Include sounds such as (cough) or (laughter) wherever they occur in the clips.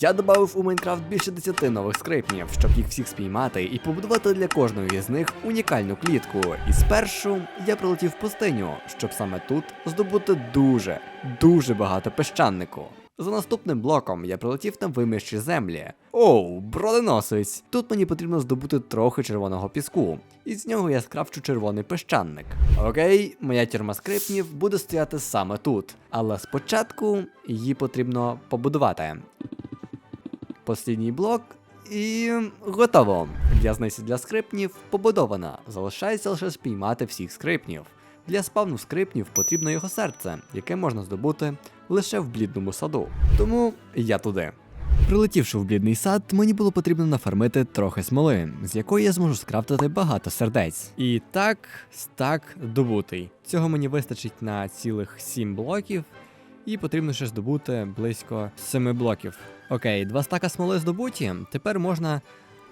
Я додав у Майнкрафт більше 10 нових скрипнів, щоб їх всіх спіймати і побудувати для кожної з них унікальну клітку. І спершу я прилетів в пустиню, щоб саме тут здобути дуже, дуже багато пещаннику. За наступним блоком я прилетів на вимірші землі. Оу, броненосець! Тут мені потрібно здобути трохи червоного піску, і з нього я скрафчу червоний пещанник. Окей, моя тюрма скрипнів буде стояти саме тут, але спочатку її потрібно побудувати. Послідній блок. І готово. В'язниця для скрипнів побудована. Залишається лише спіймати всіх скрипнів. Для спавну скрипнів потрібно його серце, яке можна здобути лише в блідному саду. Тому я туди. Прилетівши в блідний сад, мені було потрібно нафармити трохи смоли, з якої я зможу скрафтити багато сердець. І так, стак добутий. Цього мені вистачить на цілих 7 блоків, і потрібно ще здобути близько 7 блоків. Окей, два стака смоли здобуті. Тепер можна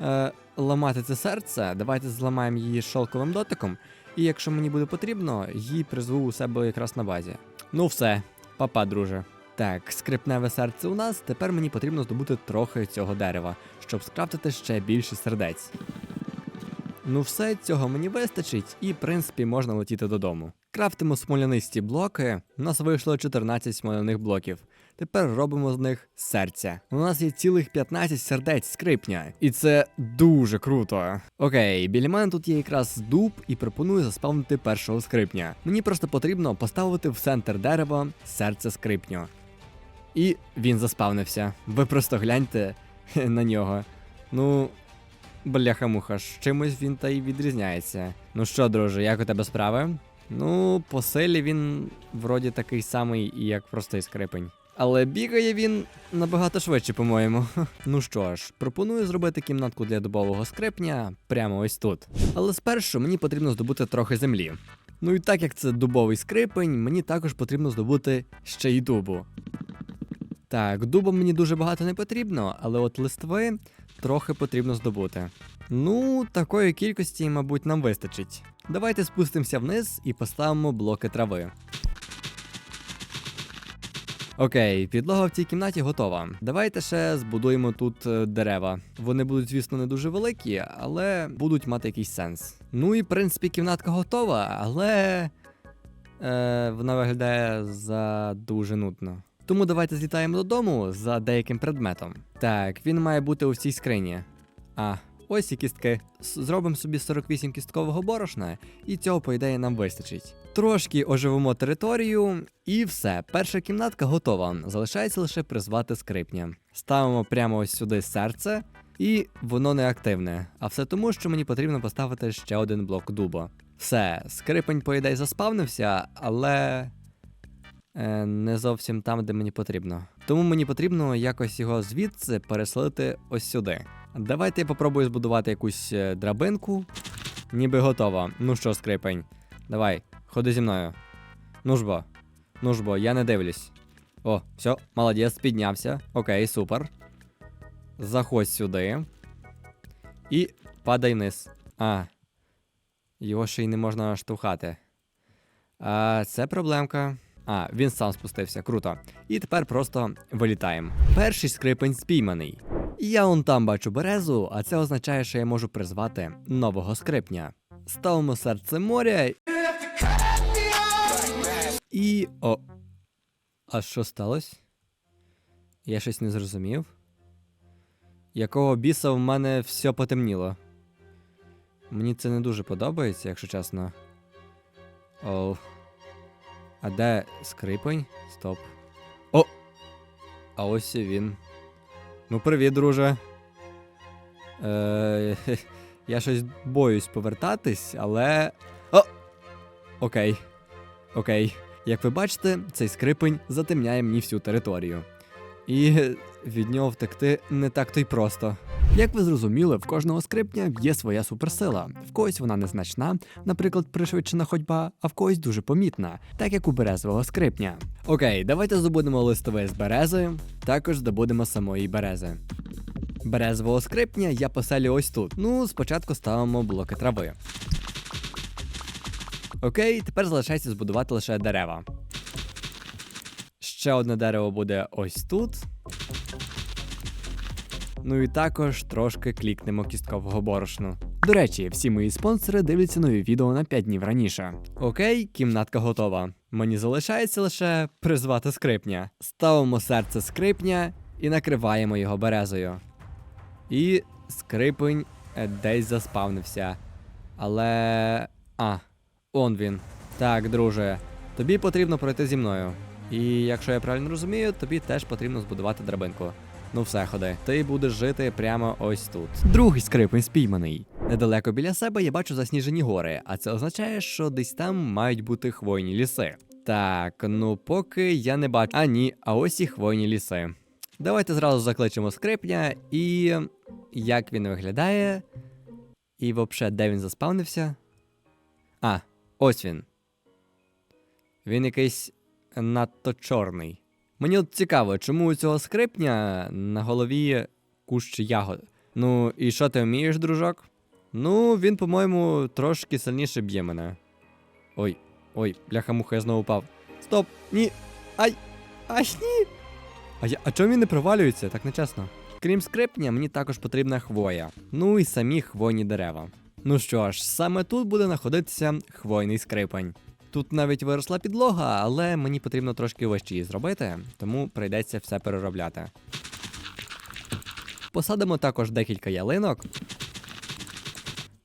е, ламати це серце. Давайте зламаємо її шелковим дотиком. І якщо мені буде потрібно, її призву у себе якраз на базі. Ну все, папа, друже. Так, скрипневе серце у нас. Тепер мені потрібно здобути трохи цього дерева, щоб скрафтити ще більше сердець. Ну все, цього мені вистачить, і в принципі можна летіти додому. Крафтимо смолянисті блоки. У нас вийшло 14 смоляних блоків. Тепер робимо з них серця. У нас є цілих 15 сердець скрипня, і це дуже круто. Окей, біля мене тут є якраз дуб і пропоную заспавнити першого скрипня. Мені просто потрібно поставити в центр дерева серце скрипню. І він заспавнився. Ви просто гляньте (laughs) на нього. Ну, бляха-муха, з чимось він та й відрізняється. Ну що, друже, як у тебе справи? Ну, по силі він вроді такий самий, як простий скрипень. Але бігає він набагато швидше, по-моєму. (laughs) Ну що ж, пропоную зробити кімнатку для дубового скрипня прямо ось тут. Але спершу мені потрібно здобути трохи землі. Ну і так як це дубовий скрипень, мені також потрібно здобути ще й дубу. Так, дуба мені дуже багато не потрібно, але от листви трохи потрібно здобути. Ну, такої кількості, мабуть, нам вистачить. Давайте спустимося вниз і поставимо блоки трави. Окей, підлога в цій кімнаті готова. Давайте ще збудуємо тут е, дерева. Вони будуть, звісно, не дуже великі, але будуть мати якийсь сенс. Ну і в принципі кімнатка готова, але е, вона виглядає за дуже нудно. Тому давайте злітаємо додому за деяким предметом. Так, він має бути у всій скрині. А, ось і кістки. Зробимо собі 48 кісткового борошна, і цього, по ідеї, нам вистачить. Трошки оживимо територію, і все. Перша кімнатка готова. Залишається лише призвати скрипня. Ставимо прямо ось сюди серце, і воно не активне. А все тому, що мені потрібно поставити ще один блок дуба. Все, скрипень, по ідеї, заспавнився, але. Е, не зовсім там, де мені потрібно. Тому мені потрібно якось його звідси переселити ось сюди. Давайте я попробую збудувати якусь е, драбинку. Ніби готова. Ну що, скрипень, давай, ходи зі мною. Ну ж ну ж я не дивлюсь. О, все, молодець, піднявся. Окей, супер. Заходь сюди. І падай вниз. А. Його ще й не можна штовхати. А, це проблемка. А, він сам спустився, круто. І тепер просто вилітаємо. Перший скрипень спійманий. Я он там бачу березу, а це означає, що я можу призвати нового скрипня. Ставимо серце моря. І. О. А що сталося? Я щось не зрозумів. Якого біса в мене все потемніло? Мені це не дуже подобається, якщо чесно. Оу. А де скрипень? Стоп. О! А ось і він. Ну, привіт, друже. Е, (laughs) я щось боюсь повертатись, але. О! Окей. Окей. Як ви бачите, цей скрипень затемняє мені всю територію. І від нього втекти не так то й просто. Як ви зрозуміли, в кожного скрипня є своя суперсила. В когось вона незначна, наприклад, пришвидшена ходьба, а в когось дуже помітна, так як у березового скрипня. Окей, давайте здобудемо листове з берези, також здобудемо самої берези. Березового скрипня я поселю ось тут. Ну, спочатку ставимо блоки трави. Окей, тепер залишається збудувати лише дерева. Ще одне дерево буде ось тут. Ну і також трошки клікнемо кісткового борошну. До речі, всі мої спонсори дивляться нові відео на 5 днів раніше. Окей, кімнатка готова. Мені залишається лише призвати скрипня. Ставимо серце скрипня і накриваємо його березою. І скрипень е, десь заспавнився. Але. А, он він. Так, друже, тобі потрібно пройти зі мною. І якщо я правильно розумію, тобі теж потрібно збудувати драбинку. Ну все, ходи. Ти будеш жити прямо ось тут. Другий скрипень спійманий. Недалеко біля себе я бачу засніжені гори, а це означає, що десь там мають бути хвойні ліси. Так, ну поки я не бачу. А ні, а ось і хвойні ліси. Давайте зразу закличемо скрипня і. як він виглядає. І взагалі, де він заспавнився? А, ось він. Він якийсь надто чорний. Мені от цікаво, чому у цього скрипня на голові кущ ягод. Ну, і що ти вмієш, дружок? Ну, він, по-моєму, трошки сильніше б'є мене. Ой, ой, бляха-муха, я знову впав. Стоп! Ні! Ай! Ай, ні! А, я, а чому він не провалюється? Так нечесно. Крім скрипня, мені також потрібна хвоя. Ну і самі хвойні дерева. Ну що ж, саме тут буде знаходитися хвойний скрипень. Тут навіть виросла підлога, але мені потрібно трошки вище її зробити, тому прийдеться все переробляти. Посадимо також декілька ялинок.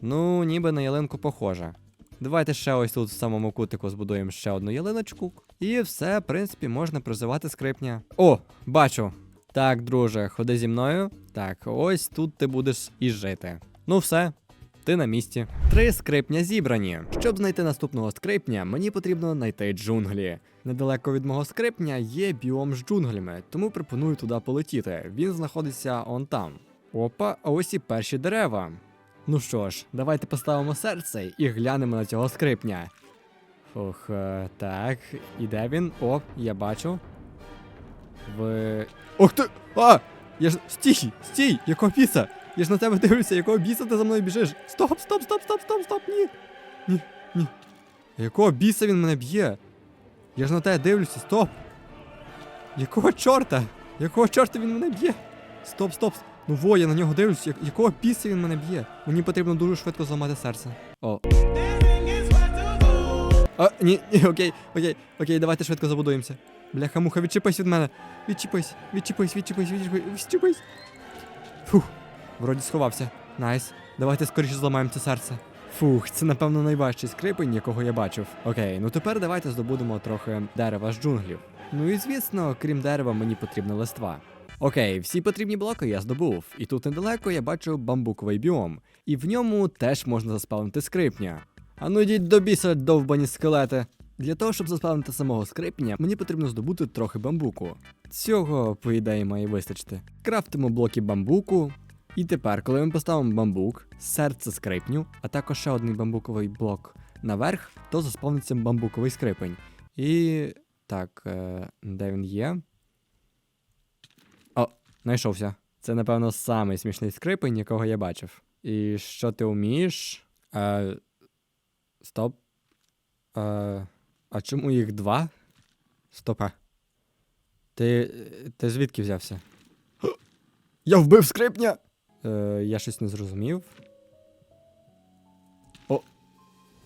Ну, ніби на ялинку похоже. Давайте ще ось тут в самому кутику збудуємо ще одну ялиночку. І все, в принципі, можна призивати скрипня. О, бачу. Так, друже, ходи зі мною. Так, ось тут ти будеш і жити. Ну все, ти на місці. Три скрипня зібрані. Щоб знайти наступного скрипня, мені потрібно знайти джунглі. Недалеко від мого скрипня є біом з джунглями, тому пропоную туди полетіти. Він знаходиться он там. Опа, ось і перші дерева. Ну що ж, давайте поставимо серце і глянемо на цього скрипня. Фух, е, так, і де він? О, я бачу. В. Ох ти! А! Я ж. Стій! Стій! Якого біса? Я ж на тебе дивлюся, якого біса ти за мною біжиш? Стоп, стоп, стоп, стоп, стоп, стоп, ні. Ні, ні. Якого біса він мене б'є? Я ж на тебе дивлюся, стоп. Якого чорта? Якого чорта він мене б'є? Стоп, стоп. Ну во, я на нього дивлюсь, як, якого біса він мене б'є? Мені потрібно дуже швидко зламати серце. О. А, ні, ні, окей, окей, окей, давайте швидко забудуємося. Бляха, муха, відчіпись від мене. Відчіпись, відчіпись, відчіпись, відчіпись, відчіпись. Фух, вроді сховався. Найс. Давайте скоріше зламаємо це серце. Фух, це напевно найважчий скрипень, якого я бачив. Окей, ну тепер давайте здобудемо трохи дерева з джунглів. Ну і звісно, крім дерева, мені потрібна листва. Окей, всі потрібні блоки я здобув, і тут недалеко я бачу бамбуковий біом, і в ньому теж можна заспавнити скрипня. А ну йдіть до біса, довбані скелети. Для того, щоб заспавнити самого скрипня, мені потрібно здобути трохи бамбуку. Цього, по ідеї, має вистачити. Крафтимо блоки бамбуку. І тепер, коли ми поставимо бамбук, серце скрипню, а також ще один бамбуковий блок наверх, то заспавниться бамбуковий скрипень. І. Так, е, де він є? О, знайшовся. Це, напевно, самий смішний скрипень, якого я бачив. І що ти вмієш? Е, стоп. Е, а чому їх два? Стопа. Ти. Ти звідки взявся? (gasps) Я вбив скрипня! Е, я щось не зрозумів. О!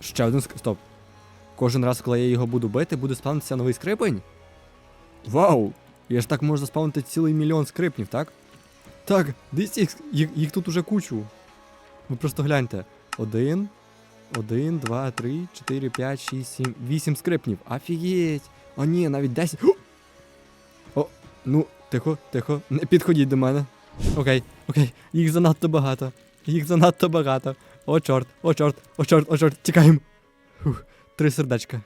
Ще один ск... Стоп. Кожен раз, коли я його буду бити, буде спавнитися новий скрипень? Вау! Я ж так можу заспавнити цілий мільйон скрипнів, так? Так, дивіться, їх, їх, їх тут уже кучу. Ви просто гляньте. Один, один, два, три, чотири, п'ять, шість, сім, вісім скрипнів. Офігеть! О, ні, навіть десять. О, ну, тихо, тихо, не підходіть до мене. Окей, окей, їх занадто багато. Їх занадто багато. О, чорт, о, чорт, о, чорт, о, чорт, тікаємо. Фух, три сердечка.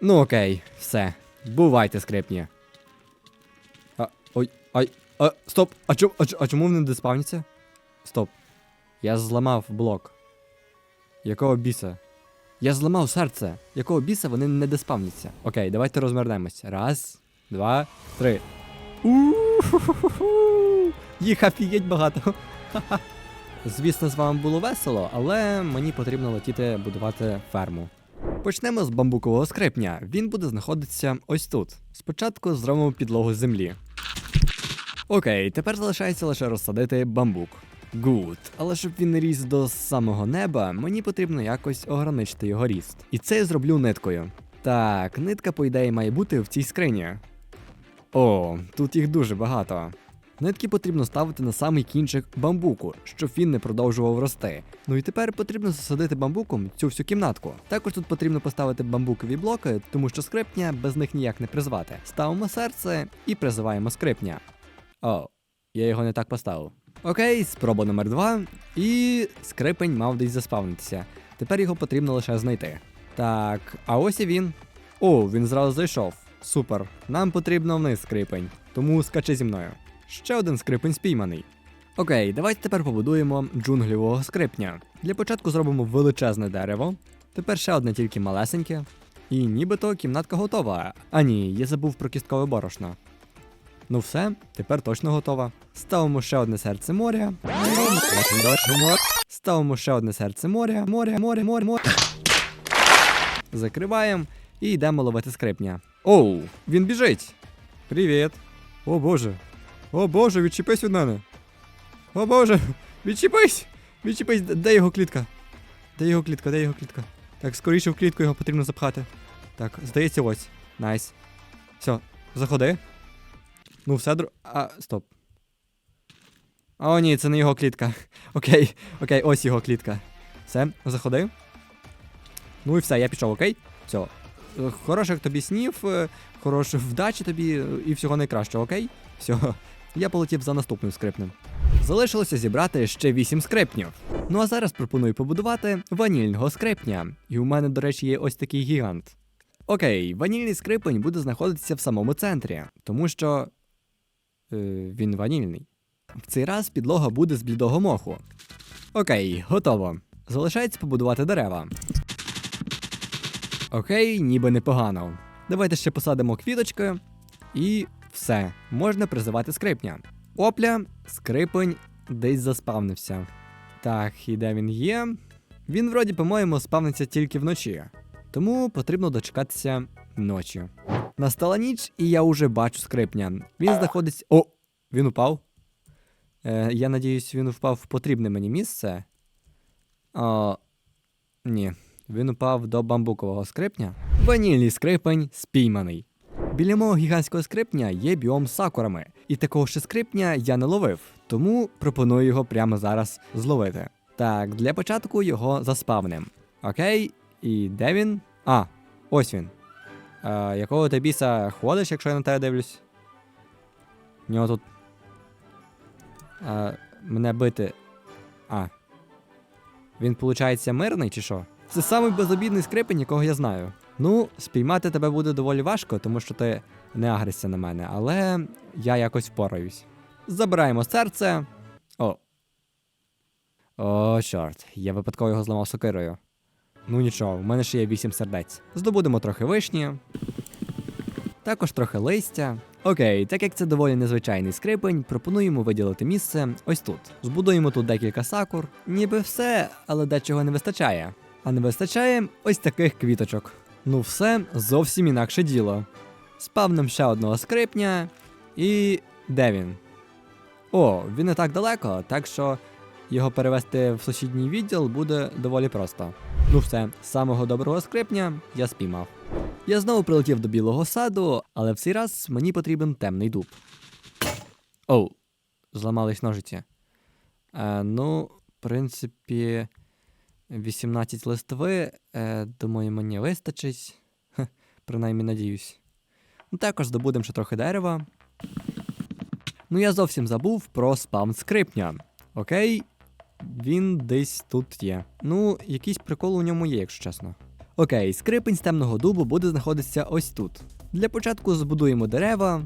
Ну окей, все. Бувайте, скрипні. А, ой, ай, а, стоп, а, чому, а, а чому вони не диспавняться? Стоп. Я зламав блок. Якого біса? Я зламав серце. Якого біса вони не диспавняться? Окей, давайте розвернемось. Раз, два, три. У-ху-ху-ху. Їх офігеть багато. Звісно, з вами було весело, але мені потрібно летіти будувати ферму. Почнемо з бамбукового скрипня. Він буде знаходитися ось тут. Спочатку зробимо підлогу землі. Окей, тепер залишається лише розсадити бамбук. Гуд. Але щоб він не ріс до самого неба, мені потрібно якось ограничити його ріст. І це я зроблю ниткою. Так, нитка, по ідеї, має бути в цій скрині. О, тут їх дуже багато. Нитки потрібно ставити на самий кінчик бамбуку, щоб він не продовжував рости. Ну і тепер потрібно засадити бамбуком цю всю кімнатку. Також тут потрібно поставити бамбукові блоки, тому що скрипня без них ніяк не призвати. Ставимо серце і призиваємо скрипня. О, я його не так поставив. Окей, спроба номер два. І скрипень мав десь заспавнитися. Тепер його потрібно лише знайти. Так, а ось і він. О, він зразу зайшов. Супер. Нам потрібно вниз скрипень, тому скачи зі мною. Ще один скрипень спійманий. Окей, давайте тепер побудуємо джунглівого скрипня. Для початку зробимо величезне дерево. Тепер ще одне тільки малесеньке. І нібито кімнатка готова. А ні, я забув про кісткове борошно. Ну все, тепер точно готова. Ставимо ще одне серце моря. Ставимо ще одне серце моря. Море, море, море, море. Закриваємо і йдемо ловити скрипня. Оу, він біжить. Привіт. О боже. О боже, відчепись від мене. О боже! Відчепись, Д- де його клітка? Де його клітка, де його клітка? Так, скоріше в клітку його потрібно запхати. Так, здається, ось. Найс. Все, заходи. Ну, все дру. А, стоп. О, ні, це не його клітка. (laughs) Окей, окей, ось його клітка. Все, заходи. Ну і все, я пішов, окей? Все. Хороших тобі снів, е, хорошої вдачі тобі е, і всього найкращого, окей? Все. Я полетів за наступним скрипнем. Залишилося зібрати ще 8 скрипнів. Ну а зараз пропоную побудувати ванільного скрипня. І у мене, до речі, є ось такий гігант. Окей, ванільний скрипень буде знаходитися в самому центрі, тому що. Е, він ванільний. В цей раз підлога буде з блідого моху. Окей, готово. Залишається побудувати дерева. Окей, ніби непогано. Давайте ще посадимо квіточки. І все, можна призивати скрипня. Опля, скрипень десь заспавнився. Так, і де він є? Він, вроді, по-моєму, спавниться тільки вночі. Тому потрібно дочекатися ночі. Настала ніч, і я уже бачу скрипня. Він знаходиться. О! Він упав. Е, я надіюсь, він впав в потрібне мені місце. О, ні. Він упав до бамбукового скрипня. Ванільний скрипень спійманий. Біля мого гігантського скрипня є біом з сакурами, і такого ще скрипня я не ловив, тому пропоную його прямо зараз зловити. Так, для початку його заспавним. Окей, і де він? А, ось він. А, якого ти біса ходиш, якщо я на тебе дивлюсь? Нього тут. А, мене бити. А. Він, виходить, мирний чи що? Це самий безобідний скрипень, якого я знаю. Ну, спіймати тебе буде доволі важко, тому що ти не агришся на мене, але я якось впораюсь. Забираємо серце. О. О, чорт, я випадково його зламав сокирою. Ну нічого, в мене ще є 8 сердець. Здобудемо трохи вишні. Також трохи листя. Окей, так як це доволі незвичайний скрипень, пропонуємо виділити місце ось тут. Збудуємо тут декілька сакур. Ніби все, але дечого не вистачає. А не вистачає ось таких квіточок. Ну все, зовсім інакше діло. Спавнем ще одного скрипня. І де він? О, він не так далеко, так що його перевести в сусідній відділ буде доволі просто. Ну все, самого доброго скрипня я спіймав. Я знову прилетів до білого саду, але в цей раз мені потрібен темний дуб. Оу, зламались ножиці. Е, ну, в принципі, 18 листви, е, думаю, мені вистачить. Принаймні надіюсь. Ну, також здобудемо ще трохи дерева. Ну, я зовсім забув про спам скрипня. Окей, він десь тут є. Ну, якийсь прикол у ньому є, якщо чесно. Окей, скрипень з темного дубу буде знаходитися ось тут. Для початку збудуємо дерева.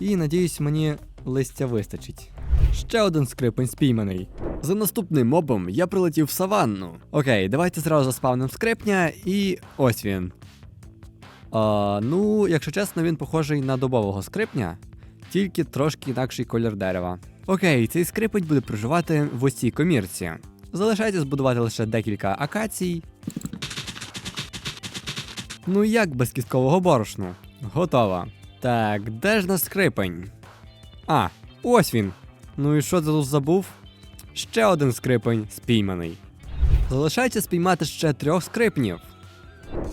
І надіюсь, мені листя вистачить. Ще один скрипень спійманий. За наступним мобом я прилетів в саванну. Окей, давайте зразу заспавним скрипня, і ось він. А, ну, якщо чесно, він похожий на дубового скрипня, тільки трошки інакший колір дерева. Окей, цей скрипень буде проживати в ось цій комірці. Залишається збудувати лише декілька акацій. Ну як без кісткового борошну? Готово. Так, де ж наш скрипень? А, ось він. Ну і що ти тут забув? Ще один скрипень спійманий. Залишається спіймати ще трьох скрипнів.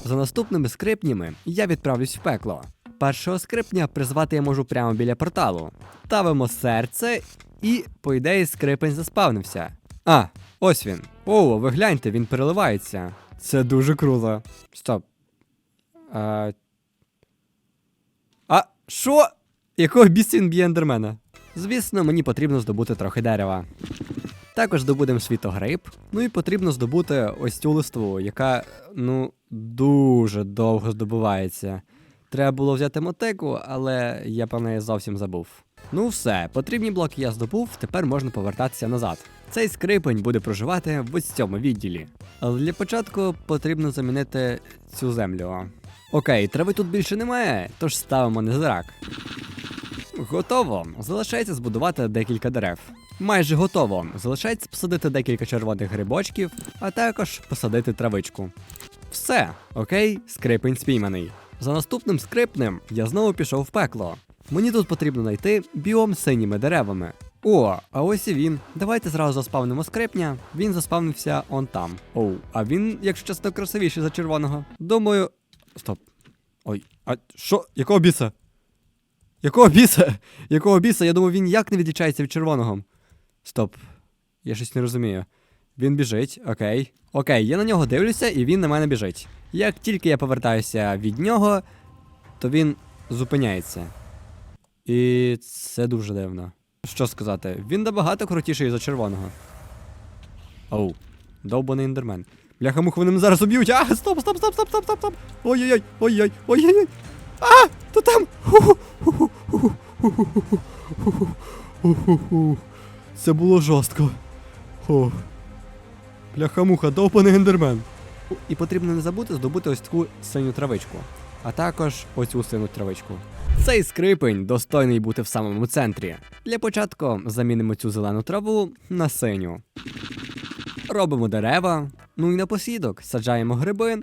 За наступними скрипнями я відправлюсь в пекло. Першого скрипня призвати я можу прямо біля порталу. Ставимо серце і, по ідеї, скрипень заспавнився. А, ось він. О, ви гляньте, він переливається. Це дуже круто. Стоп. А, а що? Якого біса він б'є ендермена? Звісно, мені потрібно здобути трохи дерева. Також здобудемо світогриб. Ну і потрібно здобути ось цю листву, яка, ну, дуже довго здобувається. Треба було взяти мотику, але я про неї зовсім забув. Ну все, потрібні блоки я здобув, тепер можна повертатися назад. Цей скрипень буде проживати в ось цьому відділі. Але для початку потрібно замінити цю землю. Окей, трави тут більше немає, тож ставимо незрак. Готово. Залишається збудувати декілька дерев. Майже готово. Залишається посадити декілька червоних грибочків, а також посадити травичку. Все, окей, скрипень спійманий. За наступним скрипнем я знову пішов в пекло. Мені тут потрібно знайти біом з синіми деревами. О, а ось і він. Давайте зразу заспавнимо скрипня. Він заспавнився он там. Оу, а він, якщо чесно, красивіший за червоного. Думаю. Стоп. Ой, а що? Якого біса? Якого біса? Якого біса? Я думаю, він як не відлічається від червоного. Стоп. Я щось не розумію. Він біжить, окей. Окей, я на нього дивлюся, і він на мене біжить. Як тільки я повертаюся від нього, то він зупиняється. І це дуже дивно. Що сказати, він набагато крутіший за червоного. Оу, довбаний ендермен. Бляха мух, вони мене зараз уб'ють. А, стоп, стоп, стоп, стоп, стоп, стоп, стоп. Ой-ой-ой, ой-ой, ой-ой-ой. А, то там. Це було жорстко. О. Бляха-муха, довбаний ендермен. І потрібно не забути здобути ось таку синю травичку, а також оцю синю травичку. Цей скрипень достойний бути в самому центрі. Для початку замінимо цю зелену траву на синю. Робимо дерева, ну і напослідок саджаємо гриби,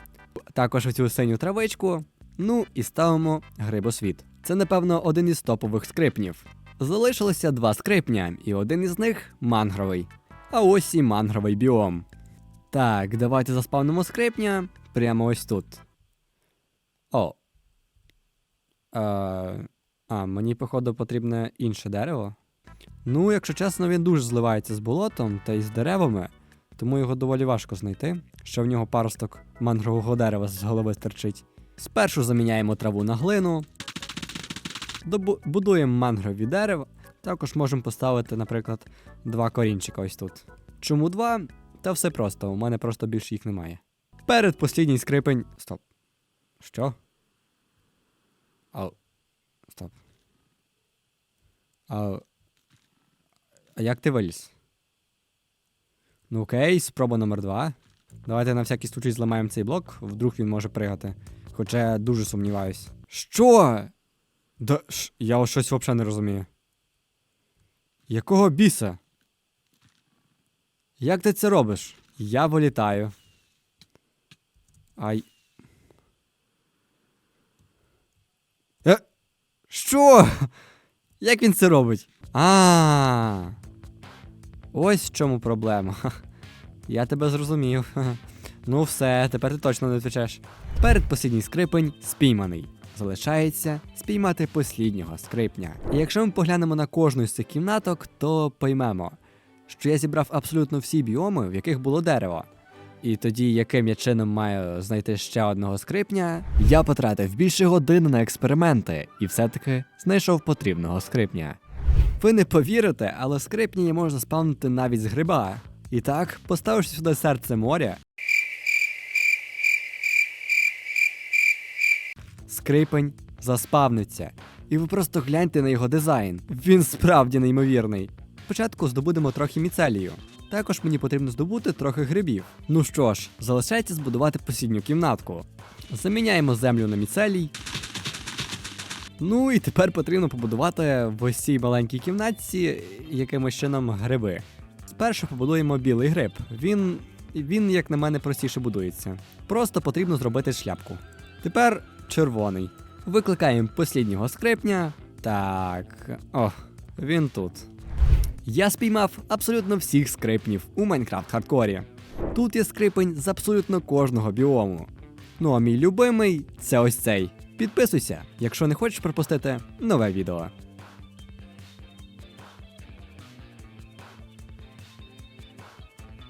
також оцю синю травичку, ну і ставимо грибосвіт. Це, напевно, один із топових скрипнів. Залишилося два скрипня, і один із них мангровий. А ось і мангровий біом. Так, давайте заспавнимо скрипня прямо ось тут. О. Е, а, мені, походу, потрібне інше дерево. Ну, якщо чесно, він дуже зливається з болотом та й з деревами, тому його доволі важко знайти, що в нього паросток мангрового дерева з голови стирчить. Спершу заміняємо траву на глину, будуємо мангрові дерева. Також можемо поставити, наприклад, два корінчика ось тут. Чому два? Та все просто, у мене просто більше їх немає. Перед послідній скрипень. Стоп. Що? Ау. Стоп. Ау. А як ти виліз? Ну окей, спроба номер два. Давайте на всякий случай зламаємо цей блок, вдруг він може пригати. Хоча я дуже сумніваюсь. Що? Да, ш... Я щось взагалі не розумію. Якого біса? Як ти це робиш? Я вилітаю. Ай. Е? Що? Як він це робить? А. Ось в чому проблема. (laughs) Я тебе зрозумів. (laughs) Ну все, тепер ти точно не відвечеш. Передпослідній скрипень спійманий. Залишається спіймати посліднього скрипня. І якщо ми поглянемо на кожну з цих кімнаток, то поймемо, що я зібрав абсолютно всі біоми, в яких було дерево. І тоді, яким я чином маю знайти ще одного скрипня, я потратив більше години на експерименти і все-таки знайшов потрібного скрипня. Ви не повірите, але скрипня можна спавнити навіть з гриба. І так, поставивши сюди серце моря. Скрипень заспавниться. І ви просто гляньте на його дизайн. Він справді неймовірний. Спочатку здобудемо трохи міцелію. Також мені потрібно здобути трохи грибів. Ну що ж, залишається збудувати посідню кімнатку. Заміняємо землю на міцелій. Ну і тепер потрібно побудувати в ось цій маленькій кімнатці якимось чином гриби. Спершу побудуємо білий гриб. Він, він, як на мене, простіше будується. Просто потрібно зробити шляпку. Тепер червоний. Викликаємо посліднього скрипня. Так. О, Він тут. Я спіймав абсолютно всіх скрипнів у Майнкрафт хардкорі. Тут є скрипень з абсолютно кожного біому. Ну а мій любимий це ось цей. Підписуйся, якщо не хочеш пропустити нове відео.